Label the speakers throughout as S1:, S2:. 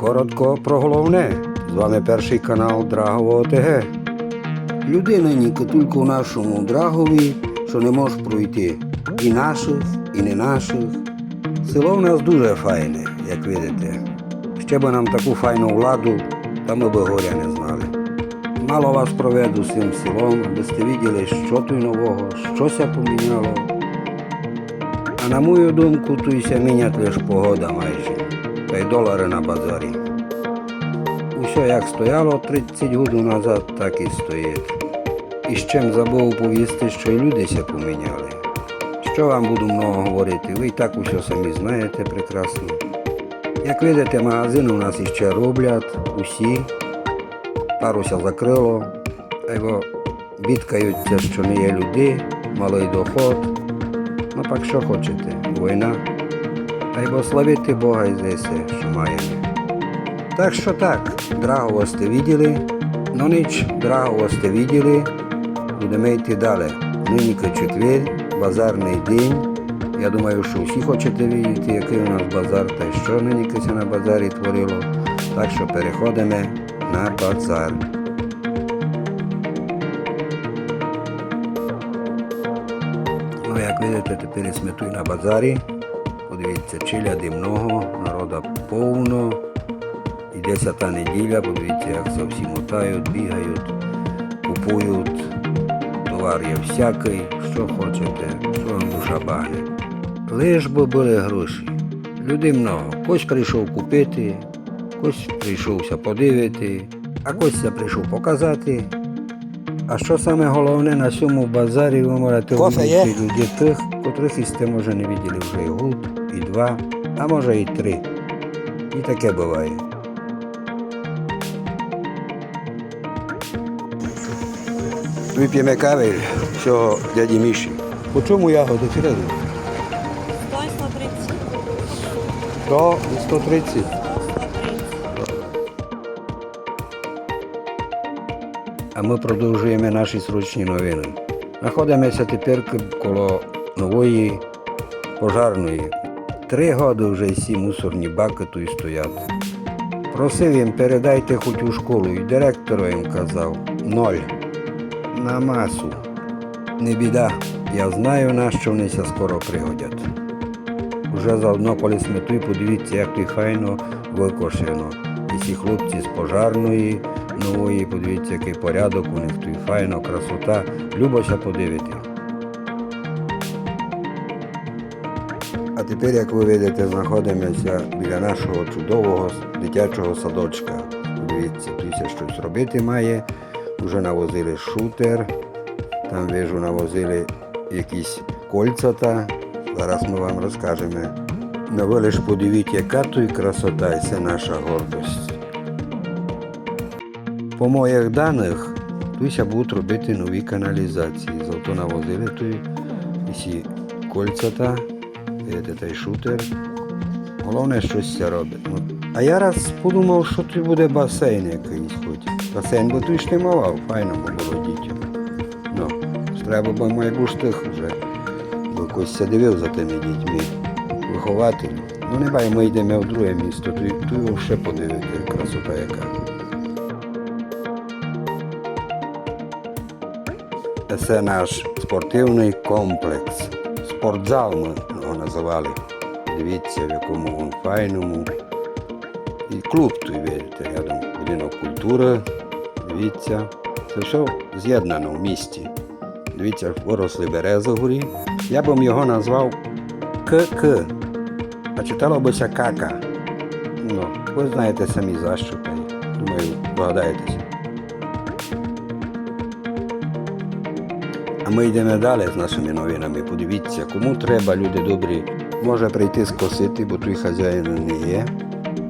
S1: Коротко про головне. З вами перший канал Драгово ОТГ. Людей нині тільки в нашому Драгові, що не може пройти і наших, і не наших. Село в нас дуже файне, як видите. Ще би нам таку файну владу, та ми би горя не знали. Мало вас проведу з цим селом, аби сте виділи, що тут нового, щося поміняло. А на мою думку, туйся мінять лише погода майже, та й долари на базарі. Усе як стояло 30 років назад, так і стоїть. І з чим забув повісти, що й люди ся поміняли. Що вам буду много говорити, ви і так усе самі знаєте прекрасно. Як видите, магазини у нас іще роблять усі. Паруся закрило, його бідкаються, що не є люди, малий доход. Ну так що хочете, війна. А й славити Бога і зесе, що маємо. Так що так, драго сте виділи, ну ніч, драго сте виділи, будемо йти далі. Нині четвер, базарний день. Я думаю, що всі хочете видіти, який у нас базар, та що нині на базарі творило. Так що переходимо на базар. Ну, як видите, тепер ми на базарі. Подивіться, челяди много, народа повно. Іде та неділя, подивіться, як це всі мотають, бігають, купують. Товар є всякий, що хочете, що вам душа багне. Лиш би були гроші. Людей много. Хтось прийшов купити, хтось прийшовся подивити, а хтось прийшов показати. А що саме головне на цьому базарі ви можете
S2: є?
S1: людей тих, котрих істе може не виділи вже і гуд, і два, а може і три. І таке буває. Вип'ємо кави цього дяді Міші. По чому ягоди?
S3: 100 130.
S1: 100 і 130. А ми продовжуємо наші срочні новини. Знаходимося тепер коло нової пожарної. Три роки вже всі мусорні баки тут стоять. Просив їм, передайте хоч у школу, і директор їм казав ноль. На масу. Не біда. Я знаю, на що вони ся скоро пригодять. Уже заодно, коли смету, подивіться, як тут файно викошено. І ці хлопці з пожарної нової, подивіться, який порядок у них тут файно, красота. Любося подивити. А тепер, як ви видите, знаходимося біля нашого чудового дитячого садочка. Дивіться, тут щось робити має. Уже навозили шутер, там вижу навозили якісь кольцята. Зараз ми вам розкажемо. Ну ви лиш подивіть, яка тут красота, і це наша гордость. По моїх даних, тут ся будуть робити нові каналізації. Зато навозили тут всі кольцята, видите, той шутер. Головне, щось це робить. А я раз подумав, що тут буде басейн якийсь хоч. Басейн би тут не мав, файно було дітям. Ну, треба би майбуштих вже. Бо якось це дивив за тими дітьми. Вихователь. Ну не бай, ми йдемо в друге місто, тут ще подивити, красота яка. Це наш спортивний комплекс. Спортзал ми його називали. Дивіться, в якому він файному. І клуб тут видите, рядом будинок культури. Дивіться. Це все з'єднано в місті. Дивіться, виросли берези горі. Я б його назвав КК. А читало бися кака. Ну, ви знаєте самі за що. Думаю, догадаєтеся. А ми йдемо далі з нашими новинами. Подивіться, кому треба, люди добрі, може прийти скосити, бо той хазяїн не є,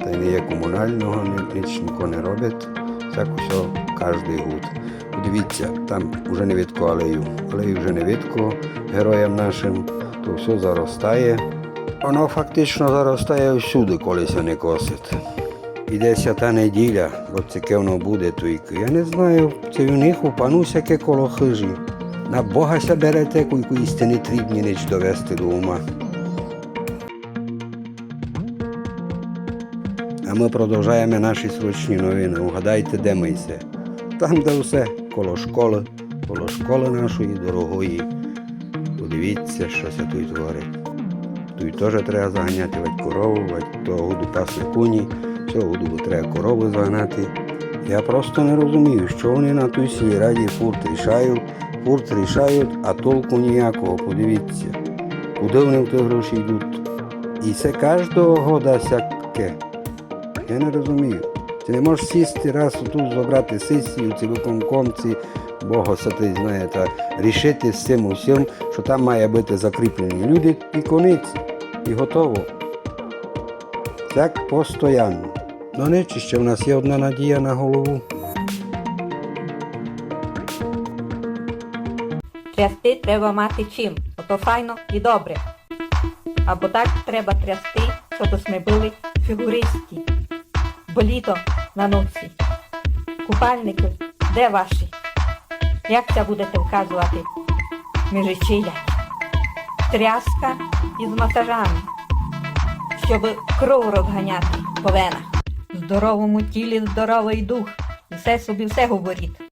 S1: та й не є комунального, ні- ніч не робить. Так усе кожний год. Подивіться, там вже не видко алею. Алею вже не видко героям нашим, то все заростає. Воно фактично заростає всюди, коли се не косить. Ідеся та неділя, бо це воно буде тільки. Я не знаю, це у них у пануся яке коло хижі. На Бога ся берете, куйку істини трібні ніч довести до ума. А ми продовжуємо наші срочні новини. Угадайте, де ми все. Там, де все, коло школи, коло школи нашої дорогої. Подивіться, що це тут творить. Тут теж треба заганяти вать корову, вать то гуду пасли куні, цього гуду треба корови загнати. Я просто не розумію, що вони на той сільраді фурт рішають, фурт рішають, а толку ніякого, подивіться. Куди вони в ті гроші йдуть? І це кожного года сяке. Я не розумію. Ти не можеш сісти раз тут забрати сесію, ці виконкомці, Бога ти знає, та рішити з цим усім, що там має бути закріплені люди і конець. І готово. Так постоянно. Ну не чи ще в нас є одна надія на голову.
S2: Трясти треба мати чим, ото файно і добре. Або так треба трясти, щоб ми були фігуристі. Бо літо на носі. Купальники, де ваші? Як це будете вказувати? Міжичія. Тряска із масажами, щоб кров розганяти по венах. Здоровому тілі здоровий дух. Все собі все говоріть.